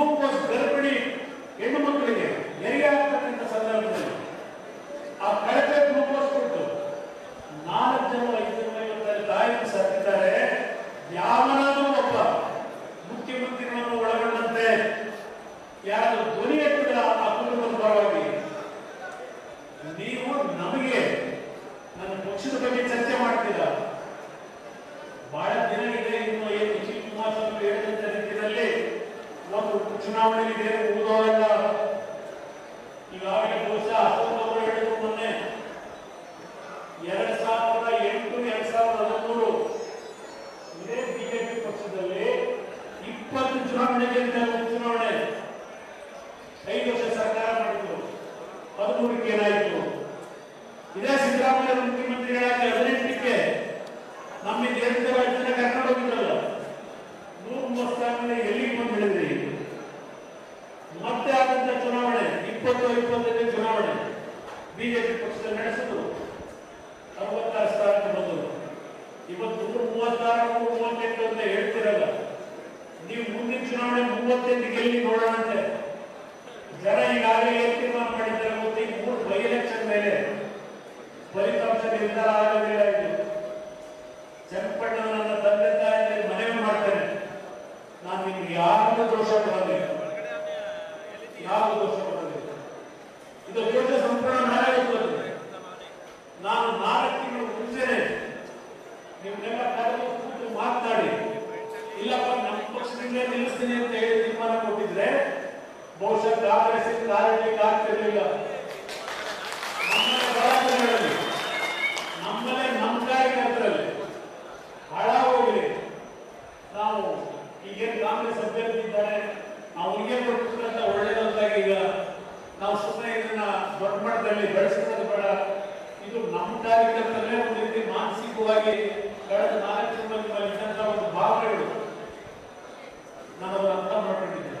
Glucose ಗರ್ಭಿಣಿ ಹೆಣ್ಣು ಮಕ್ಕಳಿಗೆ ಹೆರಿಗೆ ಆಗ್ತಕ್ಕಂಥ ಸಂದರ್ಭದಲ್ಲಿ ಆ ಕಳೆದ ಗ್ಲೂಕೋಸ್ ಕೊಟ್ಟು ನಾಲ್ಕು ಜನ, ಐದು ಜನ ಐವತ್ತಾರು ತಾಯಿಗಳು ಸತ್ತಿದ್ದಾರೆ. ಯಾವನಾದ್ರೂ ಒಬ್ಬ. ಮುಖ್ಯಮಂತ್ರಿಗಳನ್ನು ಒಳಗೊಂಡಂತೆ. ಯಾರು ಧ್ವನಿ ಎತ್ತಿದ ಆ ಕುಟುಂಬದ ಪರವಾಗಿ, ನೀವು ನಮಗೆ ನನ್ನ ಪಕ್ಷದ ಬಗ್ಗೆ ಇದೆ ಊದೋಲ್ಲ ಈಗಾಗಲೇ ಬಹುಶಃ ಅವರು ಹೇಳಿದ್ರು ಮೊನ್ನೆ. ಎರಡ್ ಸಾವಿರದ ಎಂಟು, ಎರಡ್ ಸಾವಿರದ ಹದಿಮೂರು. ಇದೇ ಬಿಜೆಪಿ ಪಕ್ಷದಲ್ಲಿ ಇಪ್ಪತ್ತು ಚುನಾವಣೆಗೆ ಚುನಾವಣೆ. ಐದು ವರ್ಷ ಸರ್ಕಾರ ಮಾಡಿತು ಹದಿಮೂರಕ್ಕೆ ಏನಾಯಿತು? ಇದೇ ಸಿದ್ದರಾಮಯ್ಯ ಮುಖ್ಯಮಂತ್ರಿಗಳಾಗಿ ಹದಿನೆಂಟಕ್ಕೆ ನಮ್ಮ ದೇಶದ ರಾಜ್ಯದ ಹೋಗಿದ್ರಲ್ಲ ನೂರು ಮೂವತ್ತಾರನೇ ಸ್ಥಾನದಿಂದ ಇಪ್ಪತ್ತು ಇಪ್ಪತ್ತೈದನೇ ಚುನಾವಣೆ ಬಿಜೆಪಿ ಪಕ್ಷದಲ್ಲಿ ನಡೆಸಿದ್ರು ಅರವತ್ತಾರು ಸ್ಥಾನಕ್ಕೆ ಬಂದರು ಇವತ್ತು ಮೂವತ್ತಾರು, ಮೂವತ್ತೆಂಟು ಅಂತ ಹೇಳ್ತಿರಲ್ಲ. ನೀವು ಮುಂದಿನ ಚುನಾವಣೆ ಮೂವತ್ತೆಂಟು ಗೆಲ್ಲಿ ನೋಡೋಣಂತೆ ಜನ ಈಗಾಗಲೇ ಏನ್ ತೀರ್ಮಾನ ಮಾಡಿದ್ದಾರೆ ಗೊತ್ತಾ? ಮೂರು ಬೈ ಎಲೆಕ್ಷನ್ ಮೇಲೆ ಫಲಿತಾಂಶ ನಿರ್ಧಾರ ಆಗೋದಿಲ್ಲ ಇದು ಚನ್ನಪಣ್ಣ ನನ್ನ ತಂದೆ ತಾಯಿ ಮನವಿ ಮಾಡ್ತೇನೆ. ನಾನು ನಿಮ್ಗೆ ಯಾರಿಗೂ ದೋಷ ಕೊಡೋದಿಲ್ಲ. ಯಾವ ದೋಷ ಕೊಡೋದಿಲ್ಲ. ಇದು ದೋಷ ಸಂಪೂರ್ಣ ನಾನೇ ಗೊತ್ತಿದೆ ನಾನು ನಾಲ್ಕು ತಿಂಗಳು ಮುಂಚೆನೆ ನಿಮ್ಮನ್ನೆಲ್ಲ ಕರೆದು ಕೂತು ಮಾತನಾಡಿ ಇಲ್ಲಪ್ಪ, ನಮ್ಮ ಪಕ್ಷದಿಂದ ನಿಲ್ಲಿಸ್ತೀನಿ ಅಂತ ಹೇಳಿ ತೀರ್ಮಾನ ಕೊಟ್ಟಿದ್ರೆ ಬಹುಶಃ ಕಾಂಗ್ರೆಸ್ ಕಾರ್ಯಕ್ಕೆ ಆಗ್ತಿರಲಿಲ್ಲ. ನಮ್ಮನೆ ನಮ್ಮ ಕಾರ್ಯಕರ್ತರಲ್ಲಿ ಹೋಗಲಿ ನಾವು ಈಗೇನು ಕಾಂಗ್ರೆಸ್ ಅಭ್ಯರ್ಥಿ ಇದ್ದಾರೆ. ಮಟ್ಟದಲ್ಲಿ ಬೆಳೆಸೋದು ಬೇಡ ಇದು ನಮ್ಮ ಕಾರ್ಯಕರ್ತರಲ್ಲೇ ಒಂದು ರೀತಿ ಮಾನಸಿಕವಾಗಿ ಕಳೆದ ನಾಲ್ಕು ತಿಂಗಳಲ್ಲಿ ಇದ್ದಂತ ಒಂದು ಭಾವನೆಗಳು ನಾನು ಅರ್ಥ ಮಾಡ್ಕೊಂಡಿದ್ದೇನೆ.